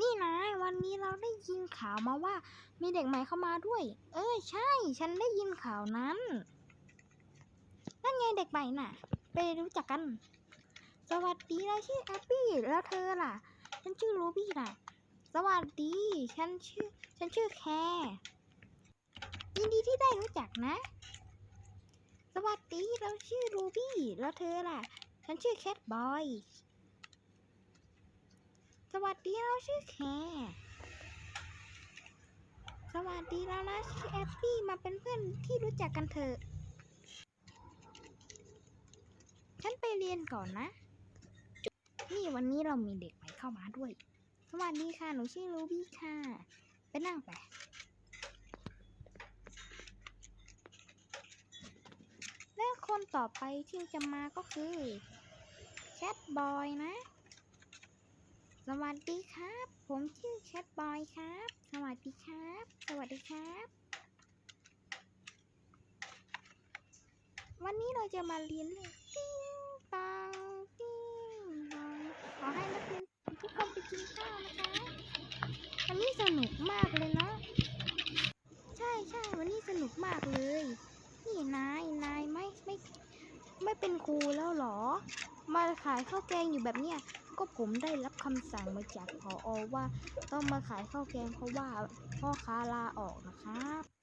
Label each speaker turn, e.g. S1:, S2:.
S1: นี่นายวันนี้เราได้ยินข่าวมาว่า มีเด็กใหม่เข้ามาด้วย เออใช่ ฉันได้ยินข่าวนั้นนั่นไงเด็กใหม่น่ะ ไปรู้จักกัน สวัสดีเราชื่อแอปปี้แล้วเธอล่ะ ฉันชื่อรูบี้น่ะ สวัสดี ฉันชื่อ ฉันชื่อแคร์ยินดีที่ได้รู้จักนะ สวัสดีเราชื่อรูบี้แล้วเธอล่ะ ฉันชื่อแคทบอย สวัสดีเราชื่อแคร์สวัสดีเรานะชื่อแอปปี้มาเป็นเพื่อนที่รู้จักกันเถอะ ฉันไปเรียนก่อนนะ นี่วันนี้เรามีเด็กใหม่เข้ามาด้วย สวัสดีค่ะ หนูชื่อรูบี้ค่ะ ไปนั่งไปและคนต่อไปที่จะมาก็คือแคทบอยนะ สวัสดีครับ ผมชื่อแคทบอยครับ สวัสดีครับ สวัสดีครับ วันนี้เราจะมาเรียนเรื่องติ้งตังติ้งตังขอให้นักเรียนทุกคนไปกินข้าวนะคะวันนี้สนุกมากเลยเนาะใช่ใช่วันนี้สนุกมากเลย นี่นายนายไม่ไม่ไม่เป็นครูแล้วหรอ มาขายข้าวแกงอยู่แบบเนี้ยก็ผมได้รับคำสั่งมาจากพออว่า ต้องมาขายข้าวแกงเพราะว่าพ่อค้าลาออกนะครับ